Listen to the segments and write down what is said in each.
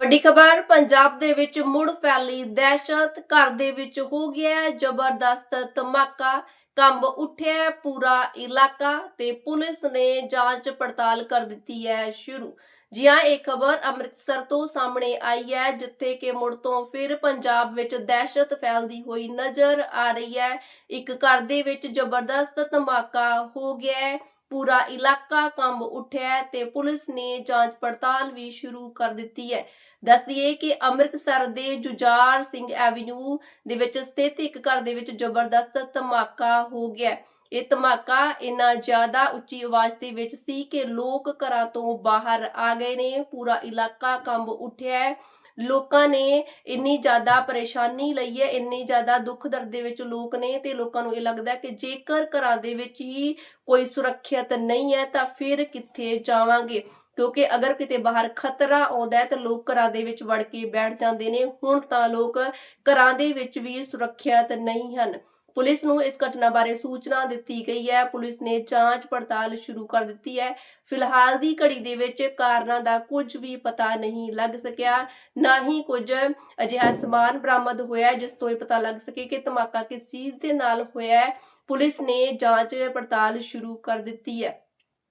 ਵੱਡੀ ਖਬਰ, ਪੰਜਾਬ ਦੇ ਵਿੱਚ ਮੁੜ ਫੈਲੀ ਦਹਿਸ਼ਤ। ਘਰ ਦੇ ਵਿੱਚ ਹੋ ਗਿਆ ਜ਼ਬਰਦਸਤ ਧਮਾਕਾ। ਕੰਬ ਉੱਠਿਆ ਪੂਰਾ ਇਲਾਕਾ ਤੇ ਪੁਲਿਸ ਨੇ ਜਾਂਚ ਪੜਤਾਲ ਕਰ ਦਿੱਤੀ ਹੈ ਸ਼ੁਰੂ। ਜੀ ਹਾਂ ਇਹ ਖਬਰ ਅੰਮ੍ਰਿਤਸਰ ਤੋਂ ਸਾਹਮਣੇ ਆਈ ਹੈ, ਜਿੱਥੇ ਕਿ ਮੁੜ ਤੋਂ ਫਿਰ ਪੰਜਾਬ ਵਿੱਚ ਦਹਿਸ਼ਤ ਫੈਲਦੀ ਹੋਈ ਨਜ਼ਰ ਆ ਰਹੀ ਹੈ। ਇੱਕ ਘਰ ਦੇ ਵਿੱਚ ਜ਼ਬਰਦਸਤ ਧਮਾਕਾ ਹੋ ਗਿਆ ਪੂਰਾ ਇਲਾਕਾ ਕੰਬ ਉੱਠਿਆ ਤੇ ਪੁਲਿਸ ਨੇ ਜਾਂਚ ਪੜਤਾਲ ਵੀ ਸ਼ੁਰੂ ਕਰ ਦਿੱਤੀ ਹੈ। ਦੱਸ ਦਈਏ ਕਿ ਅੰਮ੍ਰਿਤਸਰ ਦੇ ਜੁਝਾਰ ਸਿੰਘ ਐਵਨਿਊ ਦੇ ਵਿੱਚ ਸਥਿਤ ਇੱਕ ਘਰ ਦੇ ਵਿੱਚ ਜ਼ਬਰਦਸਤ ਧਮਾਕਾ ਹੋ ਗਿਆ ਇਹ ਧਮਾਕਾ ਇੰਨਾ ਜ਼ਿਆਦਾ ਉੱਚੀ ਆਵਾਜ਼ ਦੇ ਵਿੱਚ ਸੀ ਕਿ ਲੋਕ ਘਰਾਂ ਤੋਂ ਬਾਹਰ ਆ ਗਏ ਨੇ। ਪੂਰਾ ਇਲਾਕਾ ਕੰਬ ਉੱਠਿਆ ਲੋਕਾਂ ਨੇ ਇੰਨੀ ਜ਼ਿਆਦਾ ਪਰੇਸ਼ਾਨੀ ਲਈ ਹੈ, ਇੰਨੀ ਜ਼ਿਆਦਾ ਦੁੱਖ ਦਰਦ ਦੇ ਵਿੱਚ ਲੋਕ ਨੇ ਤੇ ਲੋਕਾਂ ਨੂੰ ਇਹ ਲੱਗਦਾ ਕਿ ਜੇਕਰ ਘਰਾਂ ਦੇ ਵਿੱਚ ਹੀ ਕੋਈ ਸੁਰੱਖਿਅਤ ਨਹੀਂ ਹੈ ਤਾਂ ਫਿਰ ਕਿੱਥੇ ਜਾਵਾਂਗੇ? ਕਿਉਂਕਿ ਅਗਰ ਕਿਤੇ ਬਾਹਰ ਖਤਰਾ ਆਉਂਦਾ ਹੈ ਤਾਂ ਲੋਕ ਘਰਾਂ ਦੇ ਵਿੱਚ ਵੜ ਕੇ ਬੈਠ ਜਾਂਦੇ ਨੇ, ਹੁਣ ਤਾਂ ਲੋਕ ਘਰਾਂ ਦੇ ਵਿੱਚ ਵੀ ਸੁਰੱਖਿਅਤ ਨਹੀਂ ਹਨ। ਪੁਲਿਸ ਨੂੰ ਇਸ ਘਟਨਾ ਬਾਰੇ ਸੂਚਨਾ ਦਿੱਤੀ ਗਈ ਹੈ। ਪੁਲਿਸ ਨੇ ਜਾਂਚ ਪੜਤਾਲ ਸ਼ੁਰੂ ਕਰ ਦਿੱਤੀ ਹੈ। ਫਿਲਹਾਲ ਦੀ ਘੜੀ ਦੇ ਵਿੱਚ ਕਾਰਨਾਂ ਦਾ ਕੁਝ ਵੀ ਪਤਾ ਨਹੀਂ ਲੱਗ ਸਕਿਆ। ਨਾ ਹੀ ਕੁਝ ਅਜਿਹਾ ਸਮਾਨ ਬਰਾਮਦ ਹੋਇਆ ਜਿਸ ਤੋਂ ਇਹ ਪਤਾ ਲੱਗ ਸਕੇ ਕਿ ਧਮਾਕਾ ਕਿਸ ਚੀਜ਼ ਦੇ ਨਾਲ ਹੋਇਆ ਹੈ। ਪੁਲਿਸ ਨੇ ਜਾਂਚ ਪੜਤਾਲ ਸ਼ੁਰੂ ਕਰ ਦਿੱਤੀ ਹੈ।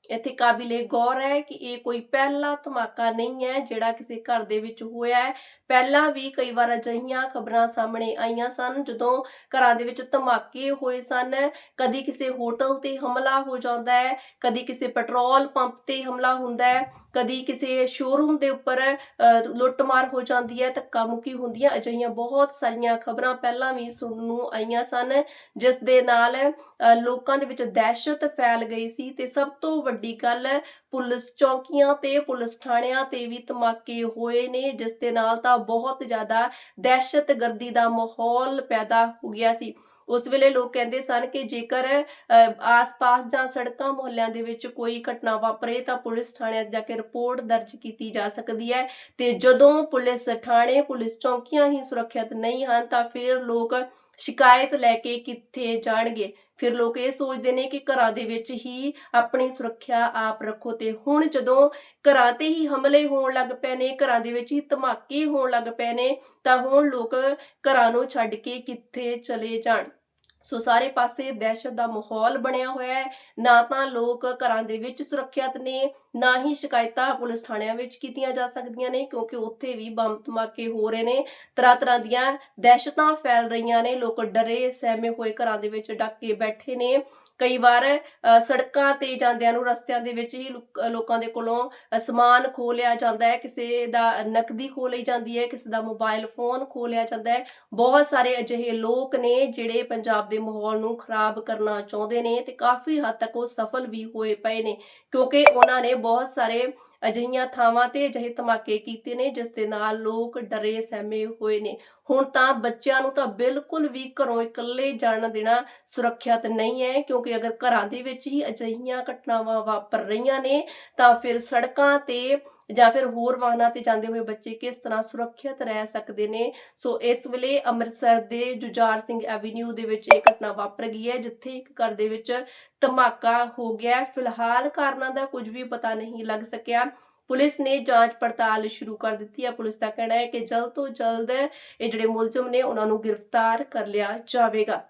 ਇੱਥੇ ਕਾਬਿਲੇ ਗੌਰ ਹੈ ਕਿ ਇਹ ਕੋਈ ਪਹਿਲਾ ਧਮਾਕਾ ਨਹੀਂ ਹੈ ਜਿਹੜਾ ਕਿਸੇ ਘਰ ਦੇ ਵਿੱਚ ਹੋਇਆ ਹੈ। ਪਹਿਲਾਂ ਵੀ ਕਈ ਵਾਰ ਅਜਿਹੀਆਂ ਖਬਰਾਂ ਸਾਹਮਣੇ ਆਈਆਂ ਸਨ ਜਦੋਂ ਘਰਾਂ ਦੇ ਵਿੱਚ ਧਮਾਕੇ ਹੋਏ ਸਨ। ਕਦੀ ਕਿਸੇ ਹੋਟਲ ਤੇ ਹਮਲਾ ਹੋ ਜਾਂਦਾ ਹੈ ਕਦੀ ਕਿਸੇ ਪੈਟਰੋਲ ਪੰਪ ਤੇ ਹਮਲਾ ਹੁੰਦਾ ਹੈ ਕਦੀ ਕਿਸੇ ਸ਼ੋਰੂਮ ਦੇ ਉੱਪਰ ਅ, ਲੁੱਟਮਾਰ ਹੋ ਜਾਂਦੀ ਹੈ ਧੱਕਾ ਮੁੱਕੀ ਹੁੰਦੀਆਂ ਅਜਿਹੀਆਂ ਬਹੁਤ ਸਾਰੀਆਂ ਖਬਰਾਂ ਪਹਿਲਾਂ ਵੀ ਸੁਣਨ ਨੂੰ ਆਈਆਂ ਸਨ ਜਿਸ ਦੇ ਨਾਲ ਅ, ਲੋਕਾਂ ਦੇ ਵਿੱਚ ਦਹਿਸ਼ਤ ਫੈਲ ਗਈ ਸੀ ਤੇ ਸਭ ਤੋਂ ਵੱਡੀ ਗੱਲ ਪੁਲਿਸ ਚੌਕੀਆਂ ਤੇ, ਪੁਲਿਸ ਥਾਣਿਆਂ ਤੇ ਵੀ ਧਮਾਕੇ ਹੋਏ ਨੇ, ਜਿਸ ਦੇ ਨਾਲ ਤਾਂ ਬਹੁਤ ਜ਼ਿਆਦਾ ਦਹਿਸ਼ਤਗਰਦੀ ਦਾ ਮਾਹੌਲ ਪੈਦਾ ਹੋ ਗਿਆ ਸੀ। ਉਸ ਵੇਲੇ ਲੋਕ ਕਹਿੰਦੇ ਸਨ ਕਿ ਜੇਕਰ ਆਸ-ਪਾਸ ਜਾਂ ਸੜਕਾਂ ਮੁਹੱਲਿਆਂ ਦੇ ਵਿੱਚ ਕੋਈ ਘਟਨਾ ਵਾਪਰੇ ਤਾਂ ਪੁਲਿਸ ਥਾਣਿਆਂ ਜਾ ਕੇ ਰਿਪੋਰਟ ਦਰਜ ਕੀਤੀ ਜਾ ਸਕਦੀ ਹੈ। ਤੇ ਜਦੋਂ ਪੁਲਿਸ ਥਾਣੇ, ਪੁਲਿਸ ਚੌਕੀਆਂ ਹੀ ਸੁਰੱਖਿਅਤ ਨਹੀਂ ਹਨ ਤਾਂ ਫਿਰ ਲੋਕ ਸ਼ਿਕਾਇਤ ਲੈ ਕੇ ਕਿੱਥੇ ਜਾਣਗੇ? ਫਿਰ ਲੋਕ ਇਹ ਸੋਚਦੇ ਨੇ ਕਿ ਘਰਾਂ ਦੇ ਵਿੱਚ ਹੀ ਆਪਣੀ ਸੁਰੱਖਿਆ ਆਪ ਰੱਖੋ ਤੇ ਹੁਣ ਜਦੋਂ ਘਰਾਂ ਤੇ ਹੀ ਹਮਲੇ ਹੋਣ ਲੱਗ ਪਏ ਨੇ, ਘਰਾਂ ਦੇ ਵਿੱਚ ਹੀ ਧਮਾਕੇ ਹੋਣ ਲੱਗ ਪਏ ਨੇ, ਤਾਂ ਹੁਣ ਲੋਕ ਘਰਾਂ ਨੂੰ ਛੱਡ ਕੇ ਕਿੱਥੇ ਚਲੇ ਜਾਣ? ਸੋ ਸਾਰੇ ਪਾਸੇ ਦਹਿਸ਼ਤ ਦਾ ਮਾਹੌਲ ਬਣਿਆ ਹੋਇਆ ਹੈ। ਨਾ ਤਾਂ ਲੋਕ ਘਰਾਂ ਦੇ ਵਿੱਚ ਸੁਰੱਖਿਅਤ ਨੇ, ਨਾ ਹੀ ਸ਼ਿਕਾਇਤਾਂ ਪੁਲਿਸ ਥਾਣਿਆਂ ਵਿੱਚ ਕੀਤੀਆਂ ਜਾ ਸਕਦੀਆਂ ਨੇ, ਕਿਉਂਕਿ ਉੱਥੇ ਵੀ ਬੰਬ ਧਮਾਕੇ ਹੋ ਰਹੇ ਨੇ। ਤਰ੍ਹਾਂ ਤਰ੍ਹਾਂ ਦੀਆਂ ਦਹਿਸ਼ਤਾਂ ਫੈਲ ਰਹੀਆਂ ਨੇ। ਲੋਕ ਡਰੇ, ਸਹਿਮੇ ਹੋਏ ਘਰਾਂ ਦੇ ਵਿੱਚ ਡੱਕ ਕੇ ਬੈਠੇ ਨੇ। ਕਈ ਵਾਰ ਸੜਕਾਂ ਤੇ ਜਾਂਦਿਆਂ ਨੂੰ ਰਸਤਿਆਂ ਦੇ ਵਿੱਚ ਹੀ ਲੋਕਾਂ ਦੇ ਕੋਲੋਂ ਸਮਾਨ ਖੋ ਲਿਆ ਜਾਂਦਾ ਹੈ। ਕਿਸੇ ਦਾ ਨਕਦੀ ਖੋ ਲਈ ਜਾਂਦੀ ਹੈ, ਕਿਸੇ ਦਾ ਮੋਬਾਈਲ ਫੋਨ ਖੋਹ ਲਿਆ ਜਾਂਦਾ ਹੈ। ਬਹੁਤ ਸਾਰੇ ਅਜਿਹੇ ਲੋਕ ਨੇ, ਜਿਹੜੇ ਪੰਜਾਬ ਦੇ ਮਾਹੌਲ ਨੂੰ ਖਰਾਬ ਕਰਨਾ ਚਾਹੁੰਦੇ ਨੇ ਤੇ ਕਾਫੀ ਹੱਦ ਤੱਕ ਉਹ ਸਫਲ ਵੀ ਹੋਏ ਪਏ ਨੇ, ਕਿਉਂਕਿ ਉਹਨਾਂ ਨੇ ਬਹੁਤ ਸਾਰੇ ਅਜਿਹੀਆਂ ਥਾਵਾਂ ਤੇ ਅਜਿਹੇ ਧਮਾਕੇ ਕੀਤੇ ਨੇ, ਜਿਸ ਦੇ ਨਾਲ ਲੋਕ ਡਰੇ ਸਹਿਮੇ ਹੋਏ ਨੇ। ਹੁਣ ਤਾਂ ਬੱਚਿਆਂ ਨੂੰ ਤਾਂ ਬਿਲਕੁਲ ਵੀ ਘਰੋਂ ਇਕੱਲੇ ਜਾਣ ਦੇਣਾ ਸੁਰੱਖਿਅਤ ਨਹੀਂ ਹੈ, ਕਿਉਂਕਿ ਅਗਰ ਘਰਾਂ ਦੇ ਵਿੱਚ ਹੀ ਅਜਿਹੀਆਂ ਘਟਨਾਵਾਂ ਵਾਪਰ ਰਹੀਆਂ ਨੇ, ਤਾਂ ਫਿਰ ਸੜਕਾਂ ਤੇ ਜਾਂ ਫਿਰ ਹੋਰ ਵਾਹਨਾਂ ਤੇ ਜਾਂਦੇ ਹੋਏ ਬੱਚੇ ਕਿਸ ਤਰ੍ਹਾਂ ਸੁਰੱਖਿਅਤ ਰਹਿ ਸਕਦੇ ਨੇ? ਸੋ ਇਸ ਵੇਲੇ ਅੰਮ੍ਰਿਤਸਰ ਦੇ ਜੁਝਾਰ ਸਿੰਘ ਐਵੀਨਿਊ ਦੇ ਵਿੱਚ ਇਹ ਘਟਨਾ ਵਾਪਰ ਗਈ ਹੈ, ਜਿੱਥੇ ਇੱਕ ਘਰ ਦੇ ਵਿੱਚ ਧਮਾਕਾ ਹੋ ਗਿਆ ਫਿਲਹਾਲ ਕਾਰਨਾਂ ਦਾ ਕੁਝ ਵੀ ਪਤਾ ਨਹੀਂ ਲੱਗ ਸਕਿਆ। ਪੁਲਿਸ ਨੇ ਜਾਂਚ ਪੜਤਾਲ ਸ਼ੁਰੂ ਕਰ ਦਿੱਤੀ ਹੈ। ਪੁਲਿਸ ਦਾ ਕਹਿਣਾ ਹੈ ਕਿ ਜਲਦ ਤੋਂ ਜਲਦ ਇਹ ਜਿਹੜੇ ਮੁਲਜ਼ਮ ਨੇ, ਉਹਨਾਂ ਨੂੰ ਗ੍ਰਿਫਤਾਰ ਕਰ ਲਿਆ ਜਾਵੇਗਾ।